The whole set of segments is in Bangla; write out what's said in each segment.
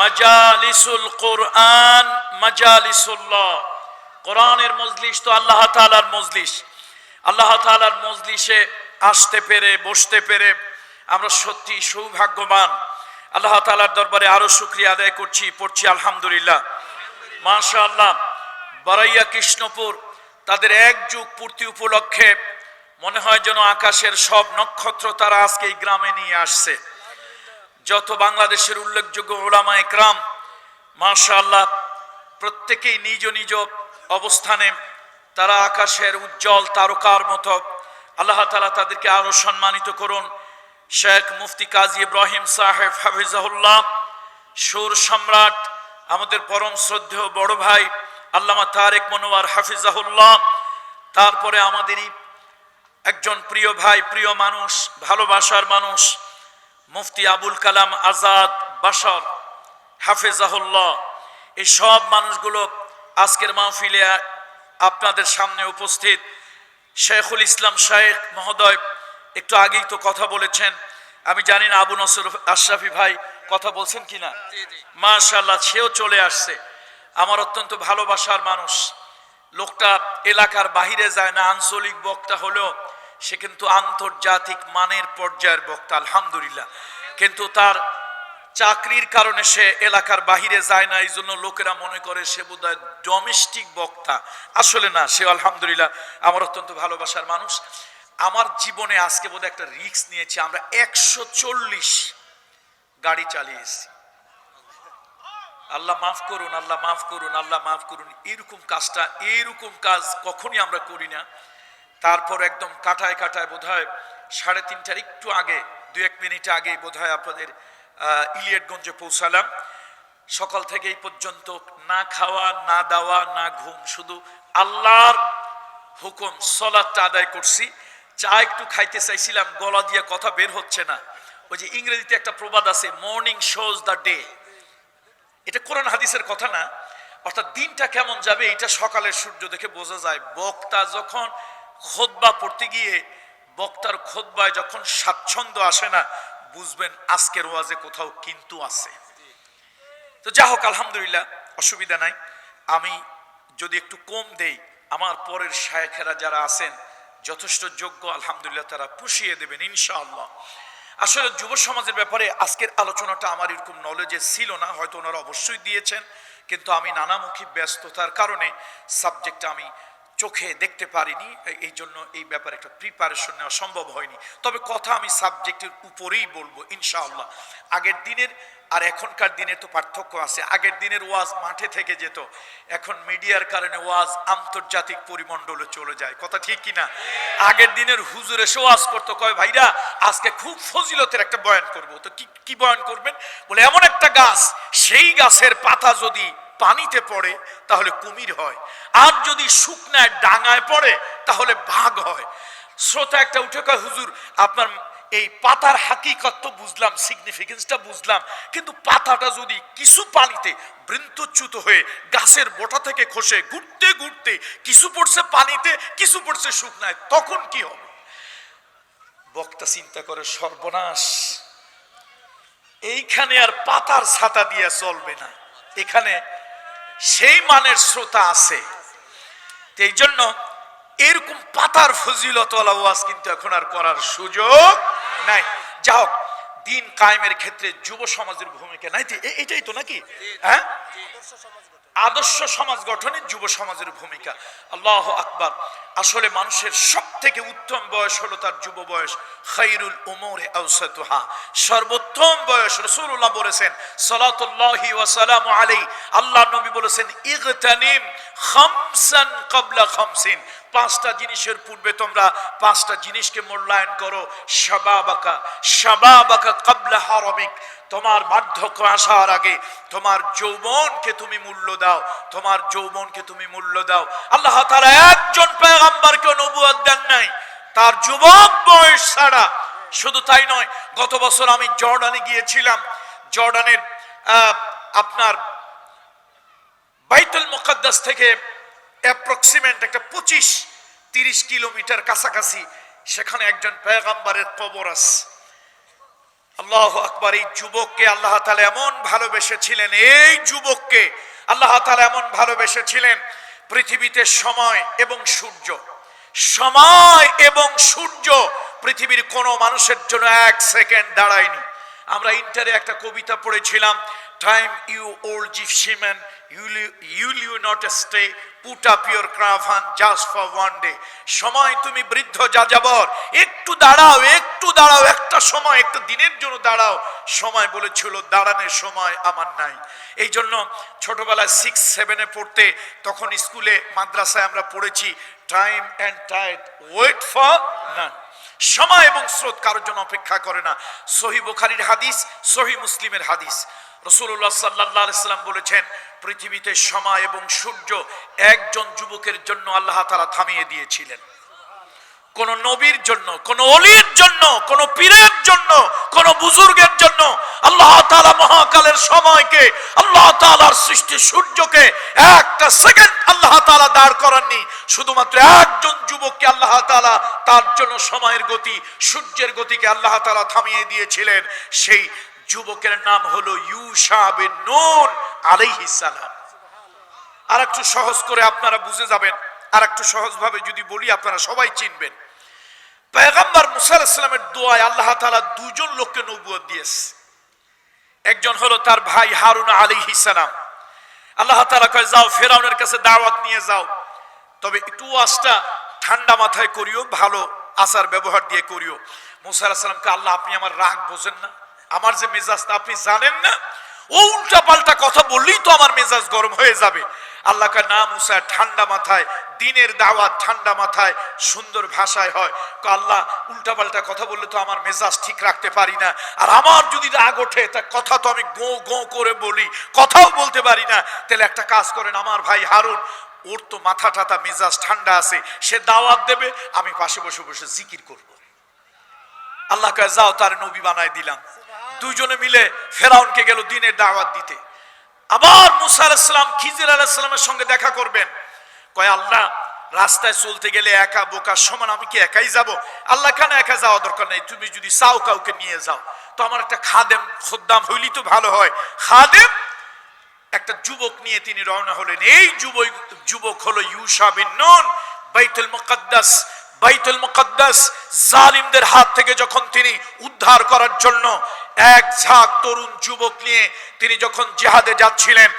মাজালিসুল কোরআন, মাজালিসুল্লাহ। কোরআনের মজলিস তো আল্লাহ তালার মজলিস। আল্লাহ তাআলার মজলিসে আসতে পেরে, বসতে পেরে আমরা সত্যি সৌভাগ্যবান। আল্লাহ তালার দরবারে আরও শুক্রিয়া আদায় করছি, পড়ছি আলহামদুলিল্লাহ। মাশা আল্লাহ বারাইয়া কৃষ্ণপুর, তাদের এক যুগ পূর্তি উপলক্ষে মনে হয় যেন আকাশের সব নক্ষত্র তারা আজকে এই গ্রামে নিয়ে আসছে। যত বাংলাদেশের উল্লেখযোগ্য ওলামা একরাম মাশা আল্লাহ প্রত্যেকেই নিজ নিজ অবস্থানে তারা আকাশের উজ্জ্বল তারকার মতো আল্লাহ তালা তাদেরকে আরও সম্মানিত করুন। শেখ মুফতি কাজী ইব্রাহিম সাহেব হাফিজাহুল্লাহ, সুর সম্রাট, আমাদের পরম শ্রদ্ধেয় বড় ভাই আল্লামা তারেক মনোয়ার হাফিজাহুল্লাহ, তারপরে আমাদেরই একজন প্রিয় ভাই, প্রিয় মানুষ, ভালোবাসার মানুষ মুফতি আবুল কালাম আজাদ বাশর হাফেজাহুল্লাহ এই সব মানুষগুলো আজকের মাহফিলে আপনাদের সামনে উপস্থিত। শেখুল ইসলাম শেখ মহোদয় একটু আগেই তো কথা বলেছেন। আমি জানি না আবু নসর আশরাফি ভাই কথা বলছেন কিনা? মাশাল্লাহ সেও চলে আসছে। আমার অত্যন্ত ভালোবাসার মানুষ। লোকটা এলাকার বাহিরে যায় না আঞ্চলিক বক্তা হলেও সে কিন্তু আন্তর্জাতিক মানের পর্যায়ের বক্তা, আলহামদুলিল্লাহ। কিন্তু তার চাকরির কারণে সে এলাকার বাহিরে যায় না এই জন্য লোকেরা মনে করে সে বোধহয় ডোমেস্টিক বক্তা। আসলে না সে আলহামদুলিল্লাহ আমার অত্যন্ত ভালোবাসার মানুষ। আমার জীবনে আজকে বোধহয় একটা রিস্ক নিয়েছি, আমরা একশো চল্লিশ গাড়ি চালিয়েছি। আল্লাহ মাফ করুন, আল্লাহ মাফ করুন, আল্লাহ মাফ করুন, এরকম কাজটা এইরকম কাজ কখনই আমরা করি না। তারপর একদম কাটায় কাটায় বোধ হয় সাড়ে তিনটার একটু আগে দু এক মিনিট আগে বোধ হয় আপনাদের ইলিয়টগঞ্জে পৌঁছালাম। সকাল থেকে এই পর্যন্ত না খাওয়া, না দাওয়া, না ঘুম, শুধু আল্লাহর হুকুম, সলাদটা আদায় করছি। চা একটু খাইতে চাইছিলাম, গলা দিয়ে কথা বের হচ্ছে না। ওই যে ইংরেজিতে একটা প্রবাদ আছে মর্নিং শোজ দ্য ডে এটা কোরআন হাদিসের কথা না। অর্থাৎ দিনটা কেমন যাবে, এটা সকালের সূর্য দেখে বোঝা যায়। বক্তা যখন খোদবা পড়তে গিয়ে বক্তার খোদবায় যখন স্বাচ্ছন্দ্য আসে না, বুঝবেন আজকের ওয়াজে কোথাও কিন্তু আছে। তো যা হোক, আলহামদুলিল্লাহ, অসুবিধা নাই। আমি যদি একটু কম দেই, আমার পরের শায়েখেরা যারা আছেন, যথেষ্ট যোগ্য, আলহামদুলিল্লাহ, তারা পুষিয়ে দেবেন, ইনশাআল্লাহ। আসলে যুব সমাজের ব্যাপারে আজকের আলোচনাটা আমার এরকম নলেজে ছিল না, হয়তো ওনারা অবশ্যই দিয়েছেন, কিন্তু আমি নানামুখী ব্যস্ততার কারণে সাবজেক্টটা আমি চোখে দেখতে পারিনি, এই জন্য এই ব্যাপারে একটা প্রিপারেশন নেওয়া সম্ভব হয়নি। তবে কথা আমি সাবজেক্টের উপরেই বলব, ইনশাআল্লাহ। আগের দিনের আর এখনকার দিনে তো পার্থক্য আছে। আগের দিনের ওয়াজ মাঠে থেকে যেত, এখন মিডিয়ার কারণে ওয়াজ আন্তর্জাতিক পরিমণ্ডলে চলে যায়। কথা ঠিক কিনা আগের দিনের হুজুর এসে ওয়াজ করতো, কয়, ভাইরা, আজকে খুব ফজিলতের একটা বয়ান করব। তো কি কি বয়ান করবেন? বলে, এমন একটা গাছ, সেই গাছের পাতা যদি পানিতে পড়ে, তাহলে কুমির হয়। আর যদি শুকনায় ডাঙায় পড়ে, তাহলে বাঘ হয়। শ্রোতা একটা উঠে কয়, হুজুর, আপনার এই পাতার হাকিকত তো বুঝলাম সিগনিফিকেন্সটা বুঝলাম। কিন্তু পাতাটা যদি কিছু পানিতে বৃন্তচ্যুত হয়ে গাছের বোটা থেকে খসে, ঘুরতে ঘুরতে কিছু পড়ছে পানিতে, কিছু পড়ছে শুকনায়, তখন কি হবে? বক্তা চিন্তা করে, সর্বনাশ! এইখানে আর পাতার ছাতা দিয়ে চলবে না। এখানে সেই মানের শ্রোতা আছে। এই জন্য এরকম পাতার ফজিলত ওয়াজ কিন্তু এখন আর করার সুযোগ নাই। যাও দিন কায়েমের ক্ষেত্রে যুব সমাজের ভূমিকা। নাই এটাই তো নাকি? হ্যাঁ? আদর্শ সমাজ গঠনে যুব সমাজের ভূমিকা। আল্লাহ আকবার। আসলে মানুষের সব থেকে উত্তম বয়স হলো তার যুব বয়স, খাইরুল উমরে আউসাতুহা সর্বোত্তম বয়স রাসূলুল্লাহ বলেছেন, সালাতুল্লাহি ওয়া সালামু আলাইহি। আল্লাহ নবী বলেছেন, ইগতানিম খামসান ক্বাবলা খামসিন। পাঁচটা জিনিসের পূর্বে তোমরা পাঁচটা জিনিসকে মূল্যায়ন করো। শাবাবাকা শাবাবাকা ক্বাবলা হারামিক। তোমার বার্ধক্য আসার আগে তোমার যৌবনকে তুমি মূল্য দাও। তোমার যৌবনকে তুমি মূল্য দাও। আল্লাহ তাআলা একজন পয়গম্বরকে নবুয়ত দেন নাই। তার যুবক বয়স ছাড়া। শুধু তাই নয়, গত বছর আমি জর্ডানে গিয়েছিলাম। জর্ডানের আপনার বাইতুল মুকদ্দাস থেকে অ্যাপ্রক্সিমেট একটা পঁচিশ, তিরিশ কিলোমিটার কাছাকাছি, সেখানে একজন পেগাম্বারের কবর আছে। আল্লাহ আকবার, এই যুবককে আল্লাহ তালা এমন ভালোবেসেছিলেন, এই যুবককে আল্লাহ তালা এমন ভালোবেসেছিলেন, পৃথিবীতে সময় এবং সূর্য। সময় এবং সূর্য পৃথিবীর কোনো মানুষের জন্য এক সেকেন্ড দাঁড়ায়নি। আমরা ইন্টারে একটা কবিতা পড়েছিলাম time you old gypsy man you'll you not stay put up your caravan just for one day সময় তুমি বৃদ্ধ যাযাবর। একটু দাঁড়াও একটু দাঁড়াও, একটা সময়, একটা দিনের জন্য দাঁড়াও। সময় বলেছিল, দাঁড়ানোর সময় আমার নাই। এই জন্য ছোটবেলায় সিক্স সেভেনে পড়তে, তখন স্কুলে, মাদ্রাসায় আমরা পড়েছি time and tide wait for none সময় এবং স্রোত কারোর জন্য অপেক্ষা করে না। সহি বুখারির হাদিস, সহি মুসলিমের হাদিস। রসুল্লাহ সাল্লাহ সাল্লাম বলেছেন, পৃথিবীতে সময় এবং সূর্য একজন যুবকের জন্য আল্লাহ তারা থামিয়ে দিয়েছিলেন। কোন নবীর জন্য, কোন অলির জন্য, কোন পীরের জন্য, কোন বুজুর্গের জন্য মহাকালের সময়কে, আল্লাহ তাআলার সৃষ্টি সূর্যকে একটা সেকেন্ড আল্লাহ তাআলা দাঁড় করাননি। শুধুমাত্র একজন যুবককে আল্লাহ তাআলা তার জন্য সময়ের গতি, সূর্যের গতিকে আল্লাহ তাআলা থামিয়ে দিয়েছিলেন। সেই যুবকের নাম হলো ইউসা বিন নুন আলাইহিস সালাম। আর একটু সহজ করে আপনারা বুঝে যাবেন আর একটু সহজভাবে যদি বলি, আপনারা সবাই চিনবেন। পেগম্বর মুসা ইসলামের দোয়ায় আল্লাহ তাআলা দুজন লোককে নবুয়ত দিয়েছে। একজন হলো তার ভাই হারুন আলী হিসালাম আল্লাহ তালা কয়, যাও, ফেরাউনের কাছে দাওয়াত নিয়ে যাও। তবে একটু ওয়াজটা ঠান্ডা মাথায় করিও, ভালো আচার ব্যবহার দিয়ে করিও। মুসা আলাহিস সালামকে, আল্লাহ, আপনি আমার রাগ বোঝেন না। আমার যে মেজাজটা আপনি জানেন না ও উল্টা পাল্টা কথা বললেই তো আমার মেজাজ গরম হয়ে যাবে। আল্লাহ না মুসা ঠান্ডা মাথায়, দিনের দাওয়াত ঠান্ডা মাথায়, সুন্দর ভাষায় হয়। আল্লাহ, উল্টা পাল্টা কথা বললে তো আমার মেজাজ ঠিক রাখতে পারি না। আর আমার যদি রাগ ওঠে, তা কথা তো আমি গো গো করে বলি, কথাও বলতে পারি না। তাহলে একটা কাজ করেন আমার ভাই হারুন, ওর তো মাথা টাথা মেজাজ ঠান্ডা আছে, সে দাওয়াত দেবে, আমি পাশে বসে বসে জিকির করব। আল্লাহ যাও, তার নবী বানায় দিলাম। দুইজনে মিলে ফেরাউনকে গেল দিনের দাওয়াত দিতে। আবার মুসা আলাইসালাম খিজির আলাইসালামের সঙ্গে দেখা করবেন। কয়, আল্লাহ, রাস্তায় চলতে গেলে একা বোকা সমান, আমি কি একাই যাব? আল্লাহ কেন একা যাওয়া দরকার নেই? তুমি যদি চাও কাউকে নিয়ে যাও। তো আমার একটা খাদেম খোদ্দাম হইলি তো ভালো হয়। খাদেম, একটা যুবক নিয়ে তিনি রওনা হলেন। এই যুবক যুবক হলো ইউসা বিন নুন, বাইতুল মুকদ্দাস। বাইতুল মুকদ্দাস জালিমদের হাত থেকে যখন তিনি উদ্ধার করার জন্য এক ঝাঁক তরুণ যুবক নিয়ে তিনি যখন জিহাদে যাচ্ছিলেন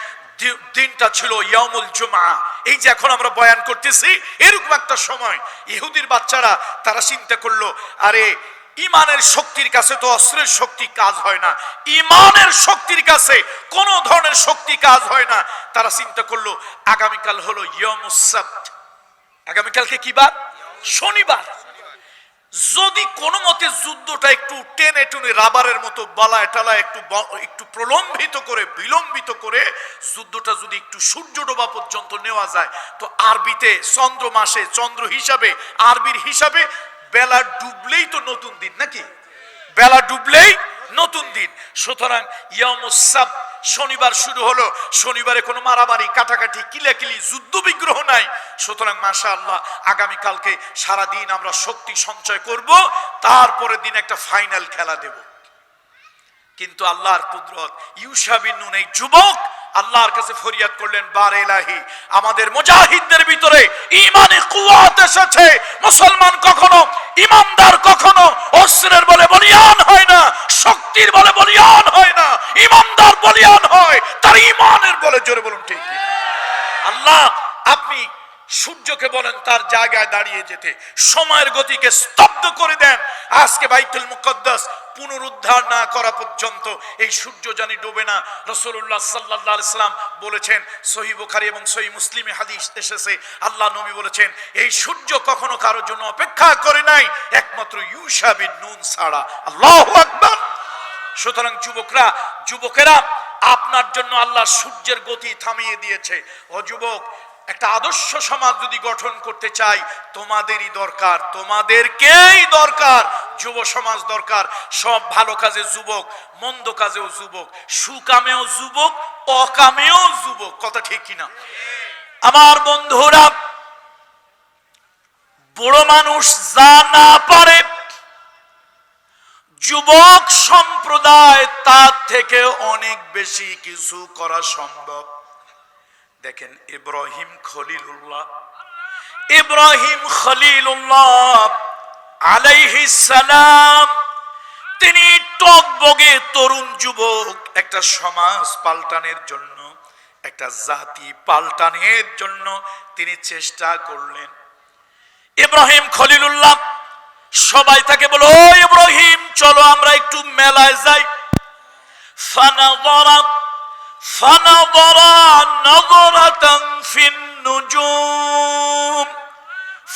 দিনটা ছিল ইয়ামুল জুমা এই যে এখন আমরা বয়ান করতেছি, এরকম একটা সময় ইহুদির বাচ্চারা, তারা চিন্তা করল, আরে, ইমানের শক্তির কাছে তো অস্ত্রের শক্তি কাজ হয় না। ইমানের শক্তির কাছে কোন ধরনের শক্তি কাজ হয় না। তারা চিন্তা করল, আগামীকাল হলো ইয়মুসাব্ত আগামীকালকে কি বার? শনিবার। যদি কোনো মতে যুদ্ধটা একটু টেনে টুনে রাবারের মতো বালায় টালা একটু একটু প্রলম্বিত করে, বিলম্বিত করে যুদ্ধটা যদি একটু সূর্য ডোবা পর্যন্ত নেওয়া যায়, তো আরবিতে চন্দ্র মাসে চন্দ্র হিসাবে, আরবির হিসাবে বেলা ডুবলেই তো নতুন দিন নাকি? বেলা ডুবলেই নতুন দিন। সুতরাং ইয়ামুসাব শনিবার শুরু হলো। শনিবারে কোনো মারামারি, কাটাকাটি, কিলাকিলি, যুদ্ধ বিগ্রহ নাই। সুতরাং মাসা আল্লাহ আগামীকালকে সারাদিন আমরা শক্তি সঞ্চয় করব তারপরে দিন একটা ফাইনাল খেলা দেব। কিন্তু আল্লাহর কুদরত ইউসাবিন এই যুবক আল্লাহর কাছে ফরিয়াদ করলেন, বার এলাহি আমাদের মুজাহিদদের ভিতরে ইমানে কুয়াত এসেছে। মুসলমান কখনো ইমানদার, কখনো অস্ত্রের বলে বলিয়ান হয় না, শক্তির বলে বলিয়ান হয় না, ইমানদার বলিয়ান হয়, তার ইমানের বলে জোরে বলুন ঠিক আল্লাহ, আপনি সূর্যকে বলেন, তার জায়গায় দাঁড়িয়ে যেতে। সময়ের গতিকে স্তব্ধ করে দেন। আজকে বাইতুল মুকদ্দাস পুনরুদ্ধার না করা পর্যন্ত এই সূর্য জানি ডোবে না। রসুল্লাহ সাল্লাহ বলেছেন সহি বুখারি এবং সহি মুসলিমে হাদিস এসেছে, আল্লাহ নবী বলেছেন, এই সূর্য কখনো কারোর জন্য অপেক্ষা করে নাই, একমাত্র ইউসাবিন নুন ছাড়া। আল্লাহ আকবার। সুতরাং যুবকরা, যুবকেরা, আপনার জন্য আল্লাহ সূর্যের গতি থামিয়ে দিয়েছে। ও যুবক একটা আদর্শ সমাজ যদি গঠন করতে চাই, তোমাদেরই দরকার, তোমাদেরকেই দরকার। যুব সমাজ দরকার, সব ভালো কাজে যুবক, মন্দ কাজেও যুবক, সুকামেও যুবক, অকামেও যুবক, কথা ঠিক কিনা? আমার বন্ধুরা, বড় মানুষ যা না পারে, যুবক সম্প্রদায় তার থেকে অনেক বেশি কিছু করা সম্ভব। দেখেন, ইব্রাহিম খলিলুল্লাহ। ইব্রাহিম খলিলুল্লাহ আলাইহিস সালাম, তিনি টকবগে তরুণ যুবক, একটা সমাজ পাল্টানোর জন্য, একটা জাতি পাল্টানোর জন্য তিনি চেষ্টা করলেন। ইব্রাহিম খলিলুল্লাহ, সবাই তাকে বলো, "ও ইব্রাহিম, চলো আমরা একটু মেলায় যাই। ফানাদরা ফানাদরা নজরাতান ফিন নুজুম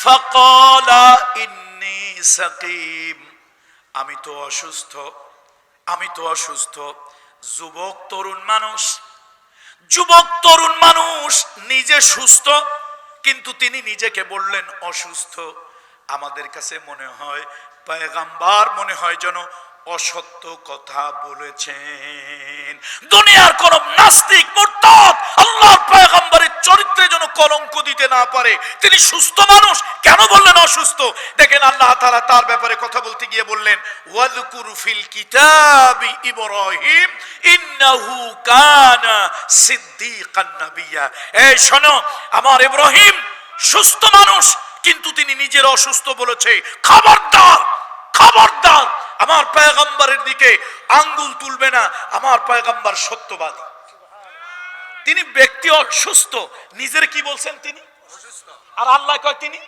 ফাকালা ইন্নী সাকিম আমি তো অসুস্থ, আমি তো অসুস্থ। যুবক, তরুণ মানুষ। যুবক, তরুণ মানুষ নিজে সুস্থ, কিন্তু তিনি নিজেকে বললেন অসুস্থ। আমাদের কাছে মনে হয়, পায়গাম্বার মনে হয় যেন অসত্য কথা বলেছেন। দুনিয়ার কোন নাস্তিক, মুরতাদ, আল্লাহর পয়গম্বরের চরিত্রে যেন কলঙ্ক দিতে না পারে। তিনি সুস্থ মানুষ, কেন বললেন অসুস্থ? দেখেন আল্লাহ তাআলা তার ব্যাপারে কথা বলতে গিয়ে বললেন, ওয়াযকুর ফিল কিতাবি ইব্রাহিম, ইন্নাহু কানা সিদ্দিকান নাবিয়্যা এই শোনো, আমার ইব্রাহিম সুস্থ মানুষ, কিন্তু তিনি নিজের অসুস্থ বলেছে। খবরদার খবরদার। আমার পয়গম্বরের দিকে আঙ্গুল তুলবে না, আমার পয়গম্বর সত্যবাদী। তিনি ব্যক্তি অসুস্থ, নিজের কি বলছেন তিনি? আর আল্লাহ কয় তিনি?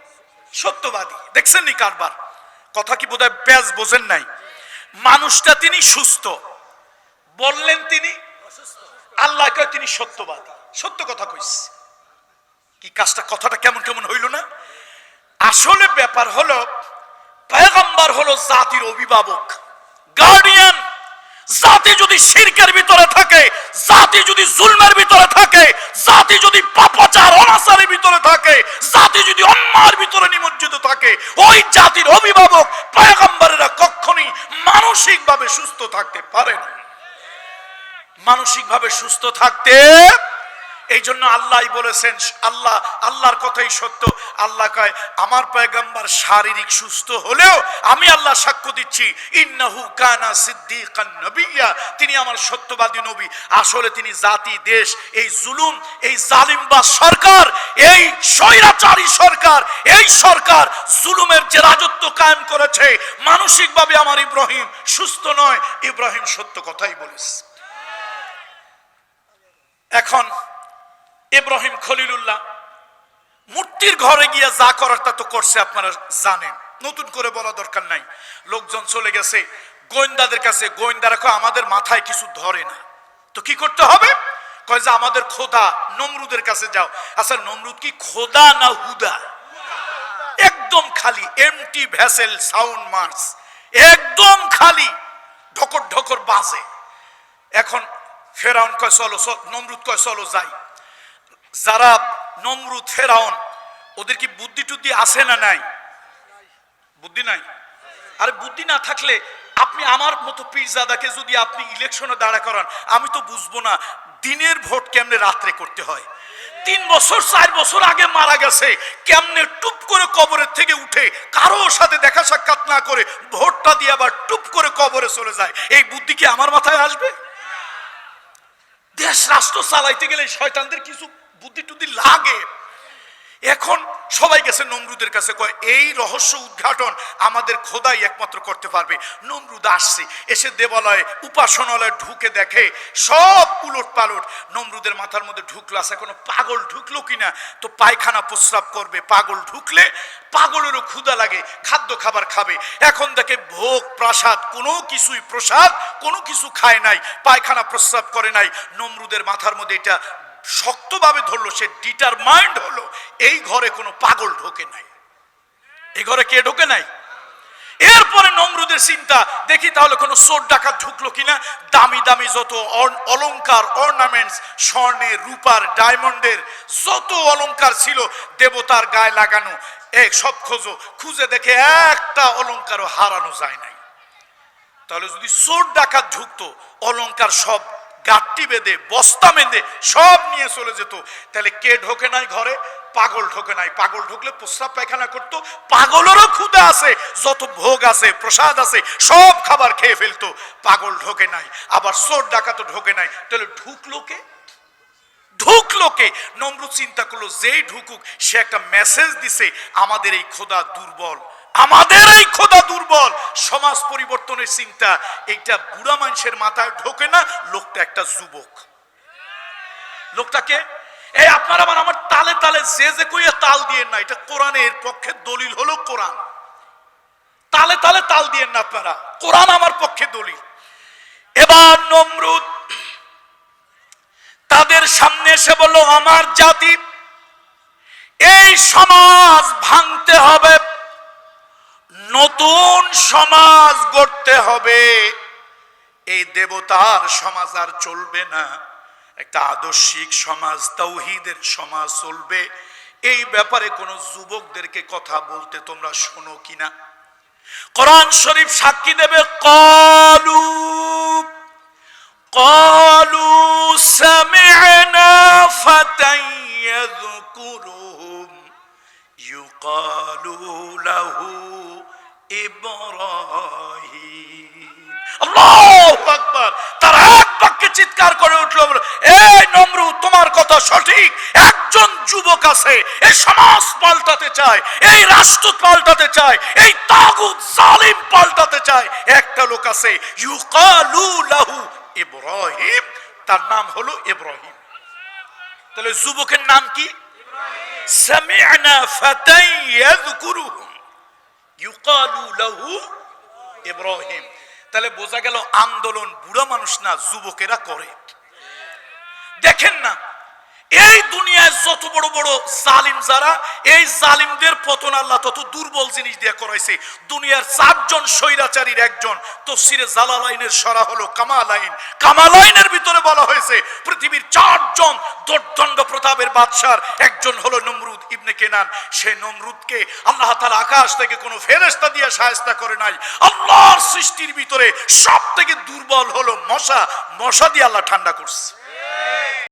সত্যবাদী। দেখছেন নি কারবার? কথা কি বোধহয় ব্যাস বোঝেন নাই? মানুষটা তিনি সুস্থ। বললেন তিনি, আল্লাহ কয় তিনি সত্যবাদী। সত্য কথা কইছে কি কাজটা, কথাটা কেমন কেমন হইল না? আসলে ব্যাপার হলো পয়গম্বর হলো জাতির অভিভাবক। গার্ডিয়ান জাতি যদি শিরকের ভিতরে থাকে, জাতি যদি জুলমের ভিতরে থাকে, জাতি যদি পাপাচার, অনাচারের ভিতরে থাকে, জাতি যদি অন্যায়ের ভিতরে নিমজ্জিত থাকে, ওই জাতির অভিভাবক পয়গম্বরেরা কখনই মানসিকভাবে সুস্থ থাকতে পারে না। মানসিকভাবে সুস্থ থাকতে এই জন্য আল্লাহ বলেছেন, আল্লাহ, আল্লাহর কথাই সত্য। আল্লাহ কয়, আমার পয়গম্বর শারীরিক সুস্থ হলেও আমি আল্লাহ সাক্ষ্য দিচ্ছি। ইন্নাহু কানা সিদ্দিকান নবিয়্যা তিনি আমার সত্যবাদী নবী। আসলে তিনি জাতি, দেশ, এই জুলুম, এই জালিম বা সরকার, এই স্বৈরাচারী সরকার, এই সরকার জুলুমের যে রাজত্ব কায়েম করেছে, মানসিকভাবে আমার ইব্রাহিম সুস্থ নয়। ইব্রাহিম সত্য কথাই বলেছে। এখন ইব্রাহিম খলিলুল্লাহ, মূর্তির ঘরে গিয়ে যা করার তা তো করছে আপনারা জানেন। নতুন করে বলা দরকার নাই। লোকজন চলে গেছে, গোয়েন্দাদের কাছে, গোয়েন্দারা কয়, আমাদের মাথায় কিছু ধরে না। তো কি করতে হবে? কয় যে, আমাদের খোদা, নমরুদের কাছে যাও। আচ্ছা নমরুদ কি খোদা না হুদা? একদম খালি এমটি ভ্যাসেল সাউন্ড মার্স একদম খালি, ঢকর ঢকর বাজে। এখন ফেরাউন কয় চলো নমরুদ কয়, চলো, যাই। যারা নমরুদ, ফেরাউন, ওদের কি বুদ্ধি টুদ্ধি আছে না নাই? বুদ্ধি নাই? আর বুদ্ধি না থাকলে আপনি আমার মতো পীরজাদাকে যদি আপনি ইলেকশনে দাঁড়া করান, আমি তো বুঝব না দিনের ভোট কেমনে রাত্রে করতে হয়। তিন বছর, চার বছর আগে মারা গেছে, কেমনে টুপ করে কবরের থেকে উঠে কারও সাথে দেখা সাক্ষাৎ না করে ভোটটা দিয়ে আবার টুপ করে কবরে চলে যায়, এই বুদ্ধি কি আমার মাথায় আসবে? দেশ রাষ্ট্র চালাইতে গেলে শয়তানদের কিছু বুদ্ধি টুদ্ধি লাগে। এখন সবাই গেছে নমরুদের কাছে, কয়, এই রহস্য উদ্ঘাটন আমাদের খোদাই একমাত্র করতে পারবে। নমরুদ আসছে, এসে দেবালয়ে, উপাসনালয়ে ঢুকে দেখে, সব উলট পালট নমরুদের মাথার মধ্যে ঢুকলো আসে কোনো পাগল ঢুকলো কিনা? তো পায়খানা প্রস্রাব করবে, পাগল ঢুকলে পাগলেরও ক্ষুদা লাগে, খাদ্য খাবার খাবে। এখন দেখে ভোগ, প্রাসাদ, কোনো কিছুই প্রসাদ, কোনো কিছু খায় নাই, পায়খানা প্রস্রাব করে নাই। নমরুদের মাথার মধ্যে এটা শক্তভাবে ধরলো, সে ডিটারমাইন্ড হলো, এই ঘরে কোনো পাগল ঢোকে নাই। এই ঘরে কে ঢোকে নাই? এরপরে নমরুদের চিন্তা, দেখি তাহলে কোনো চোর ডাকাত ঢুকলো কিনা। দামি দামি যত অলংকার অর্নামেন্টস স্বর্ণের রূপার ডায়মন্ডের যত অলংকার ছিল, দেবতার গায়ে লাগানো এক সব খোঁজো। খুঁজে দেখে একটা অলংকারও হারানো যায় নাই। তাহলে যদি চোর ডাকাত ঢুকতো, অলংকার সব গাঁটটি বেঁধে, বস্তা বেঁধে সব নিয়ে চলে যেত। তাহলে কে ঢোকে নাই ঘরে? পাগল ঢোকে নাই। পাগল ঢুকলে প্রস্রাব পায়খানা করতো। পাগলেরও ক্ষুদা আছে, যত ভোগ আছে, প্রসাদ আছে, সব খাবার খেয়ে ফেলতো। পাগল ঢোকে নাই, আবার চোর ডাকাতো ঢোকে নাই। তাহলে ঢুকলো কে? ঢুকলো কে? নমরুদ চিন্তা করল, যেই ঢুকুক, সে একটা মেসেজ দিছে, আমাদের এই খোদা দুর্বল। আমাদের এই খোদা দুর্বল। সমাজ পরিবর্তনের চিন্তা, এইটা বুড়া মানুষের মাথায় ঢোকে না, লোকটা একটা যুবক। লোকটাকে এই আপনার আমার আমার তালে তালে যে যে কইয়া তাল দিয়ে না, এটা কোরআনের পক্ষে দলিল হলো কোরআন। তালে তালে তাল দিয়ে না আপনারা, কোরআন আমার পক্ষে দলিল। এবার নমরুদ তাদের সামনে এসে বলল, আমার জাতি, এই সমাজ ভাঙতে হবে। নতুন সমাজ গড়তে হবে। এই দেবতার সমাজ আর চলবে না। একটা আদর্শিক সমাজ, তৌহিদের সমাজ চলবে। এই ব্যাপারে কোন যুবকদেরকে কথা বলতে তোমরা শোনো কিনা? কোরআন শরীফ সাক্ষী দেবে, কলু কলু সামি'না ফাতাই কুরু يقال له إبراهيم الله أكبر তারা এক বাক্যে চিৎকার করে উঠলো বলে, এই নমরু তোমার কথা সঠিক একজন যুবক আছে এই সমাজ পাল্টাতে চায় এই রাষ্ট্র পাল্টাতে চায় এই তাগুত জালিম পাল্টাতে চায় একটা লোক আছে ইউকালু লাহু ইব্রাহিম তার নাম হলো ইব্রাহিম তাহলে যুবকের নাম কি সামি'না ফাতাই ইয়াযকুরুহুম ইউকালু লাহু ইব্রাহিম তাহলে বোঝা গেল আন্দোলন বুড়া মানুষ না, যুবকেরা করে। দেখেন না এই দুনিয়ায় যত বড় বড় জালিম যারা, এই জালিমদের পতন আল্লাহ তত দুর্বল জিনিস দিয়ে করাইছে। দুনিয়ার চারজন স্বৈরাচারীর একজন, তফসিরে জালালাইনের সরা হলো কামালাইন। কামালাইনের ভিতরে বলা হয়েছে, পৃথিবীর চারজন দোর্দণ্ড প্রতাপের বাদশার, একজন হলো নমরুদ ইবনে কেনান। সেই নমরুদকে আল্লাহ তাআলা আকাশ থেকে কোনো ফেরেস্তা দিয়ে সাহায্য করে নাই। আল্লাহর সৃষ্টির ভিতরে সব থেকে দুর্বল হলো মশা। মশা দিয়ে আল্লাহ ঠান্ডা করছে।